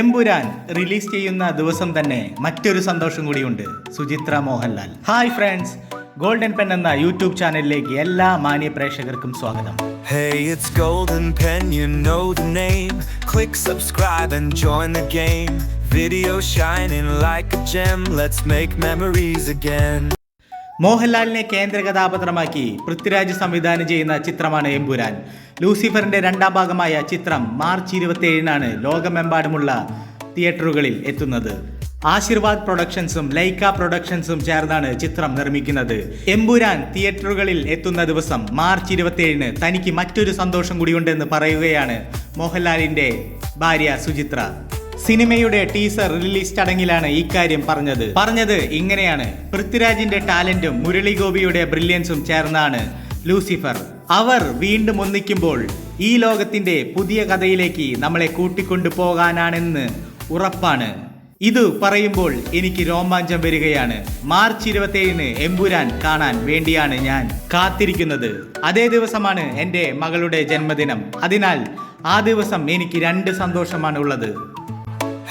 Empuraan release ചെയ്യുന്ന ദിവസം തന്നെ മറ്റൊരു സന്തോഷം കൂടിയുണ്ട് Suchitra Mohanlal hi friends golden pen എന്ന യൂട്യൂബ് ചാനലിലേക്ക് എല്ലാ മാന്യ പ്രേക്ഷകർക്കും സ്വാഗതം Hey, it's Golden Pen, you know the name. Click subscribe and join the game. Video shining like a gem, let's make memories again. മോഹൻലാലിനെ കേന്ദ്ര കഥാപാത്രമാക്കി പൃഥ്വിരാജ് സംവിധാനം ചെയ്യുന്ന ചിത്രമാണ് എമ്പുരാൻ. ലൂസിഫറിന്റെ രണ്ടാം ഭാഗമായ ചിത്രം മാർച്ച് ഇരുപത്തി ഏഴിനാണ് ലോകമെമ്പാടുമുള്ള തിയേറ്ററുകളിൽ എത്തുന്നത്. ആശീർവാദ് പ്രൊഡക്ഷൻസും ലൈക്ക പ്രൊഡക്ഷൻസും ചേർന്നാണ് ചിത്രം നിർമ്മിക്കുന്നത്. എമ്പുരാൻ തിയേറ്ററുകളിൽ എത്തുന്ന ദിവസം മാർച്ച് ഇരുപത്തിയേഴിന് തനിക്ക് മറ്റൊരു സന്തോഷം കൂടിയുണ്ടെന്ന് പറയുകയാണ് മോഹൻലാലിന്റെ ഭാര്യ സുചിത്ര. സിനിമയുടെ ടീസർ റിലീസ് ചടങ്ങിലാണ് ഇക്കാര്യം പറഞ്ഞത്. പറഞ്ഞത് ഇങ്ങനെയാണ്. പൃഥ്വിരാജിന്റെ ടാലന്റും മുരളി ഗോപിയുടെ ബ്രില്യൻസും ചേർന്നാണ് ലൂസിഫർ. അവർ വീണ്ടും ഒന്നിക്കുമ്പോൾ ഈ ലോകത്തിന്റെ പുതിയ കഥയിലേക്ക് നമ്മളെ കൂട്ടിക്കൊണ്ടു പോകാനാണെന്ന് ഉറപ്പാണ്. ഇത് പറയുമ്പോൾ എനിക്ക് രോമാഞ്ചം വരികയാണ്. മാർച്ച് ഇരുപത്തിയേഴിന് എമ്പുരാൻ കാണാൻ വേണ്ടിയാണ് ഞാൻ കാത്തിരിക്കുന്നത്. അതേ ദിവസമാണ് എന്റെ മകളുടെ ജന്മദിനം. അതിനാൽ ആ ദിവസം എനിക്ക് രണ്ട് സന്തോഷമാണ് ഉള്ളത്.